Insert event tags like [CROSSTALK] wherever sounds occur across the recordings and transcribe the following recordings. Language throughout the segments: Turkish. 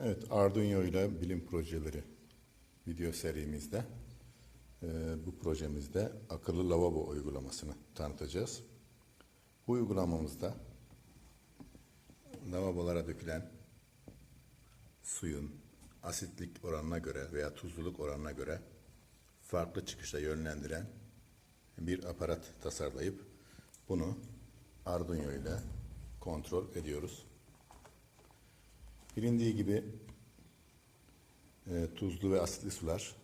Evet, Arduino ile bilim projeleri video serimizde e, bu projemizde akıllı lavabo uygulamasını tanıtacağız. Bu uygulamamızda lavabolara dökülen suyun asitlik oranına göre veya tuzluluk oranına göre farklı çıkışa yönlendiren bir aparat tasarlayıp bunu Arduino ile kontrol ediyoruz. Bilindiği gibi e, tuzlu ve asitli sular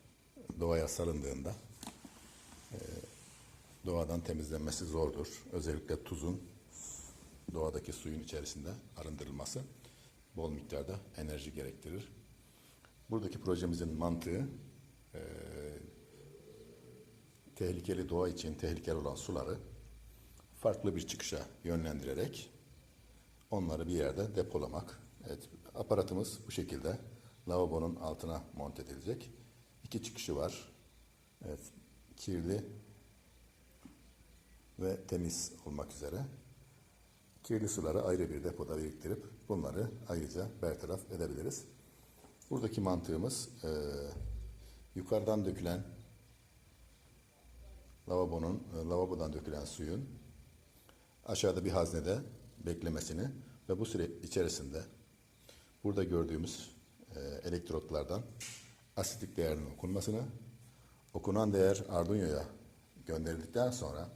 doğaya salındığında e, doğadan temizlenmesi zordur. Özellikle tuzun doğadaki suyun içerisinde arındırılması bol miktarda enerji gerektirir. Buradaki projemizin mantığı e, tehlikeli doğa için tehlikeli olan suları farklı bir çıkışa yönlendirerek onları bir yerde depolamak. Evet, aparatımız bu şekilde lavabonun altına monte edilecek. İki çıkışı var. Evet, kirli ve temiz olmak üzere. Kirli suları ayrı bir depoda biriktirip bunları ayrıca bertaraf edebiliriz. Buradaki mantığımız e, yukarıdan dökülen lavabonun, e, lavabodan dökülen suyun aşağıda bir haznede beklemesini ve bu süre içerisinde burada gördüğümüz e, elektrotlardan asitlik değerinin okunmasını, okunan değer Arduino'ya gönderildikten sonra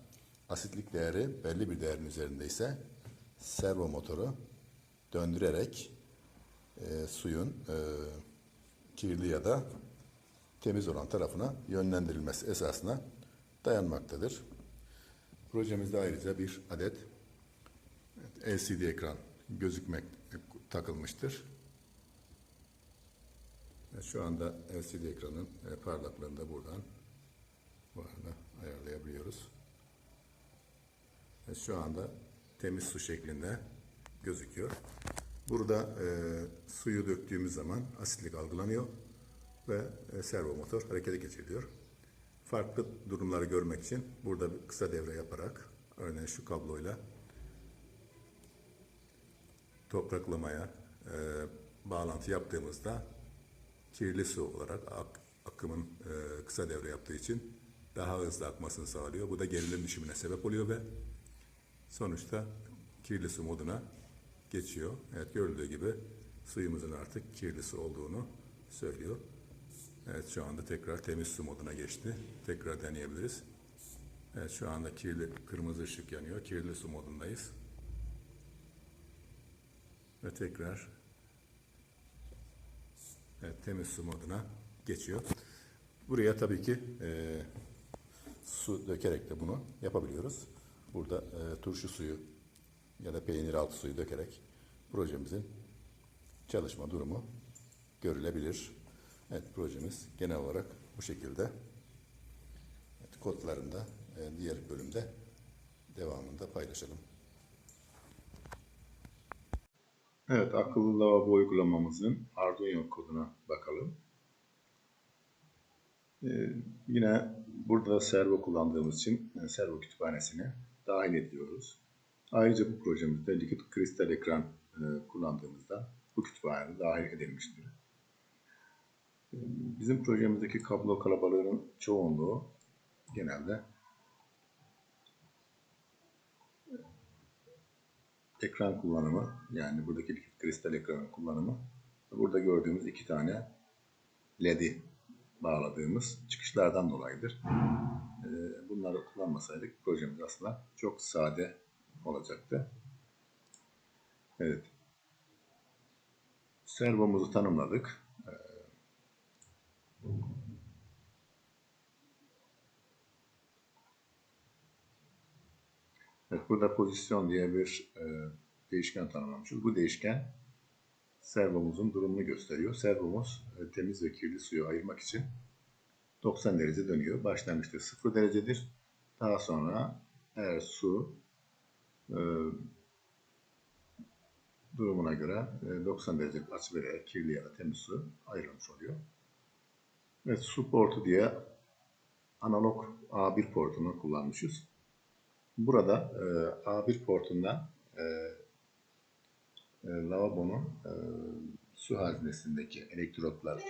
asitlik değeri belli bir değerin üzerinde ise servo motoru döndürerek e, suyun e, kirli ya da temiz olan tarafına yönlendirilmesi esasına dayanmaktadır. Projemizde ayrıca bir adet LCD ekran gözükmek takılmıştır. Evet, Şu anda LCD ekranın e, parlaklığını da buradan bu arada ayarlayabiliyoruz. Evet, Şu anda temiz su şeklinde gözüküyor. Burada e, suyu döktüğümüz zaman asitlik algılanıyor ve e, servo motor harekete geçiriliyor. Farklı durumları görmek için burada bir kısa devre yaparak örneğin şu kabloyla topraklamaya e, bağlantı yaptığımızda kirli su olarak ak- akımın e, kısa devre yaptığı için daha hızlı akmasını sağlıyor. Bu da gerilim düşümüne sebep oluyor ve sonuçta kirli su moduna geçiyor. Evet görüldüğü gibi suyumuzun artık kirli su olduğunu söylüyor. Evet şu anda tekrar temiz su moduna geçti. Tekrar deneyebiliriz. Evet şu anda kirli kırmızı ışık yanıyor. Kirli su modundayız. Ve tekrar evet, temiz su moduna geçiyor. Buraya tabii ki e, su dökerek de bunu yapabiliyoruz. Burada e, turşu suyu ya da peynir altı suyu dökerek projemizin çalışma durumu görülebilir. Evet projemiz genel olarak bu şekilde. Evet, kodlarını da e, diğer bölümde devamında paylaşalım. Evet, akıllı lavabo uygulamamızın Arduino koduna bakalım. Ee, yine burada servo kullandığımız için e, servo kütüphanesini dahil ediyoruz. Ayrıca bu projemizde likit kristal ekran e, kullandığımızda bu kütüphane dahil edilmiştir. Ee, Bizim projemizdeki kablo kalabalığının çoğunluğu genelde ekran kullanımı yani buradaki likit kristal ekranın kullanımı burada gördüğümüz iki tane LED'i bağladığımız çıkışlardan dolayıdır. Ee, Bunları kullanmasaydık projemiz aslında çok sade olacaktı. Evet. Servomuzu tanımladık. Evet, burada pozisyon diye bir e, değişken tanımlamışız. Bu değişken servomuzun durumunu gösteriyor. Servomuz e, temiz ve kirli suyu ayırmak için 90 derece dönüyor. Başlangıçta 0 derecedir. Daha sonra eğer su e, durumuna göre e, 90 derece açı vererek kirli ya da temiz su ayrılmış oluyor. Ve su portu diye analog A1 portunu kullanmışız. Burada e, A1 portundan e, e, lavabonun e, su haznesindeki elektrotlar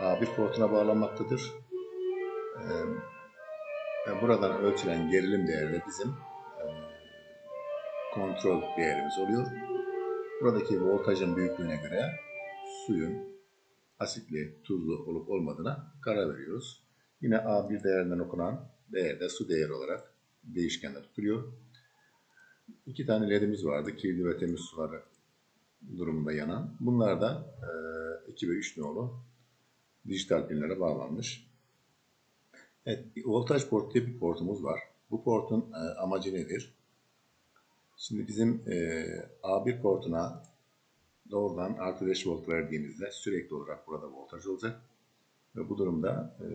A1 portuna bağlanmaktadır. Ee, ve buradan ölçülen gerilim değeri de bizim e, kontrol değerimiz oluyor. Buradaki voltajın büyüklüğüne göre suyun asitli, tuzlu olup olmadığına karar veriyoruz. Yine A1 değerinden okunan değer de su değeri olarak değişkende tutuluyor. İki tane ledimiz vardı. Kirli ve temiz suları durumunda yanan. Bunlar da e, 2 ve 3 nolu dijital pinlere bağlanmış. Evet, voltaj portu diye bir portumuz var. Bu portun e, amacı nedir? Şimdi bizim e, A1 portuna doğrudan artı 5 volt verdiğimizde sürekli olarak burada voltaj olacak. Ve bu durumda e,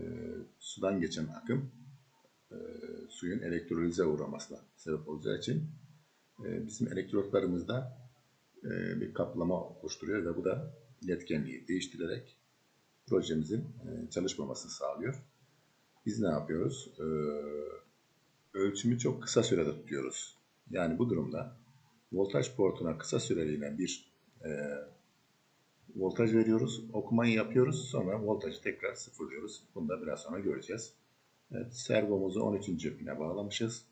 sudan geçen akım e, suyun elektrolize uğramasına sebep olacağı için e, bizim elektrotlarımızda e, bir kaplama oluşturuyor ve bu da iletkenliği değiştirerek projemizin çalışmamasını sağlıyor. Biz ne yapıyoruz? Ölçümü çok kısa sürede tutuyoruz. Yani bu durumda voltaj portuna kısa süreliğine bir voltaj veriyoruz, okumayı yapıyoruz, sonra voltajı tekrar sıfırlıyoruz. Bunu da biraz sonra göreceğiz. Evet, servomuzu 13. pine bağlamışız.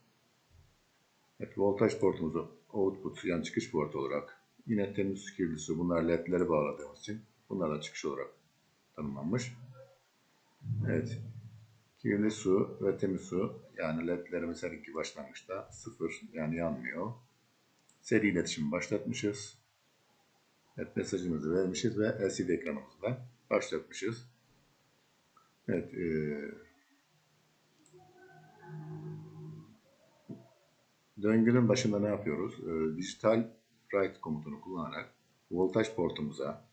Evet, voltaj portumuzu output yani çıkış portu olarak yine temiz su, kirli su bunlar ledleri bağladığımız için bunlarla çıkış olarak tanımlanmış. Evet. Kirli su ve temiz su yani ledlerimiz her iki başlangıçta sıfır yani yanmıyor. Seri iletişimi başlatmışız. Evet mesajımızı vermişiz ve LCD ekranımızla başlatmışız. Evet. E, döngünün başında ne yapıyoruz? E, dijital write komutunu kullanarak voltaj portumuza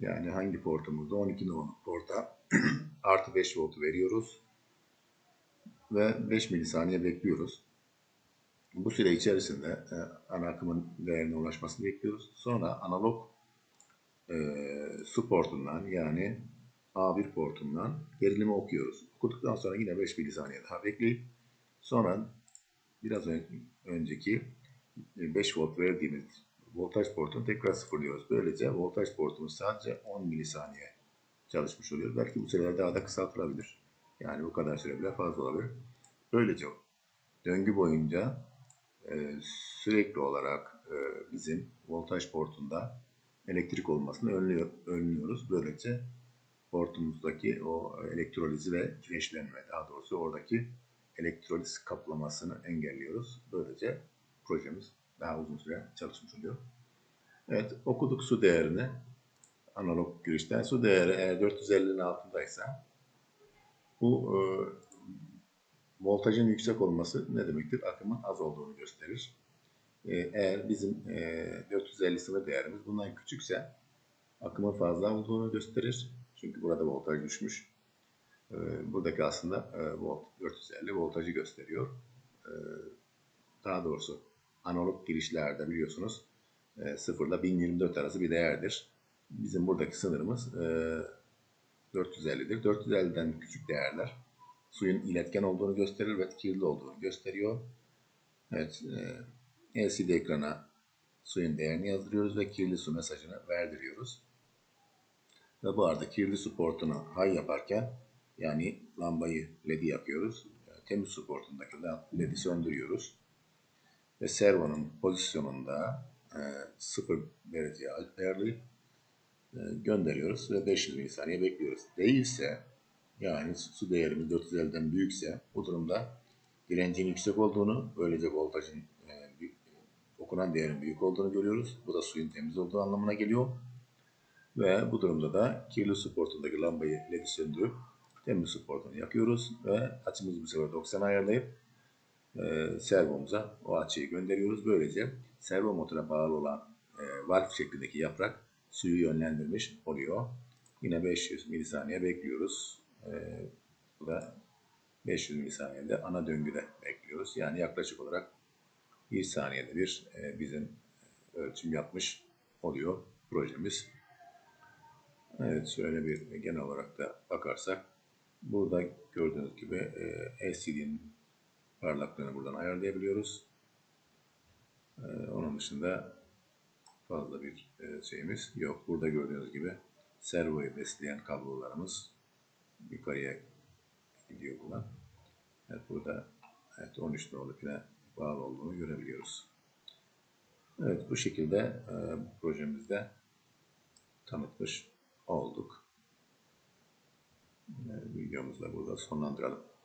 yani hangi portumuzda 12 ohmluk porta [CLEARS THROAT] artı 5 voltu veriyoruz ve 5 milisaniye bekliyoruz. Bu süre içerisinde e, ana akımın değerine ulaşmasını bekliyoruz. Sonra analog e, su portundan yani A1 portundan gerilimi okuyoruz. Okuduktan sonra yine 5 milisaniye daha bekleyip sonra biraz ön, önceki 5 volt verdiğimiz voltaj portunu tekrar sıfırlıyoruz. Böylece voltaj portumuz sadece 10 milisaniye çalışmış oluyor. Belki bu süreler daha da kısaltılabilir. Yani bu kadar süre bile fazla olabilir. Böylece döngü boyunca e, sürekli olarak e, bizim voltaj portunda elektrik olmasını önlüyor, önlüyoruz. Böylece portumuzdaki o elektrolizi ve kireçlenme daha doğrusu oradaki elektroliz kaplamasını engelliyoruz. Böylece projemiz daha uzun süre çalışmış oluyor. Evet okuduk su değerini analog girişten su değeri eğer 450'nin altındaysa bu e, voltajın yüksek olması ne demektir? Akımın az olduğunu gösterir. E, eğer bizim e, 450 sınır değerimiz bundan küçükse akımın fazla olduğunu gösterir. Çünkü burada voltaj düşmüş. E, buradaki aslında e, volt, 450 voltajı gösteriyor. E, daha doğrusu analog girişlerde biliyorsunuz e, 0 ile 1024 arası bir değerdir. Bizim buradaki sınırımız e, 450'dir. 450'den küçük değerler suyun iletken olduğunu gösterir ve kirli olduğunu gösteriyor. Evet, e, LCD ekrana suyun değerini yazdırıyoruz ve kirli su mesajını verdiriyoruz. Ve bu arada kirli su portunu high yaparken yani lambayı LED'i yapıyoruz. Temiz su portundaki LED'i söndürüyoruz. Ve servonun pozisyonunda e, 0 derece ayarlayıp e, gönderiyoruz ve 500 milisaniye bekliyoruz. Değilse yani su değerimiz 450'den büyükse bu durumda direncin yüksek olduğunu, böylece voltajın e, büyük, okunan değerin büyük olduğunu görüyoruz. Bu da suyun temiz olduğu anlamına geliyor. Ve bu durumda da kirli su portundaki lambayı ledi söndürüp temiz su portunu yakıyoruz ve açımızı bu sefer 90 ayarlayıp e, servomuza o açıyı gönderiyoruz. Böylece servo motora bağlı olan e, valf şeklindeki yaprak suyu yönlendirmiş oluyor. Yine 500 milisaniye bekliyoruz. E, bu da 500 milisaniyede ana döngüde bekliyoruz. Yani yaklaşık olarak 1 saniyede bir e, bizim ölçüm yapmış oluyor projemiz. Evet şöyle bir genel olarak da bakarsak burada gördüğünüz gibi e, LCD'nin parlaklığını buradan ayarlayabiliyoruz. E, onun dışında fazla bir e, şeyimiz yok. Burada gördüğünüz gibi servoyu besleyen kablolarımız yukarıya gidiyor buna. Evet burada evet 13 nolu pine bağlı olduğunu görebiliyoruz. Evet bu şekilde projemizde tanıtmış olduk. E, videomuzu da burada sonlandıralım.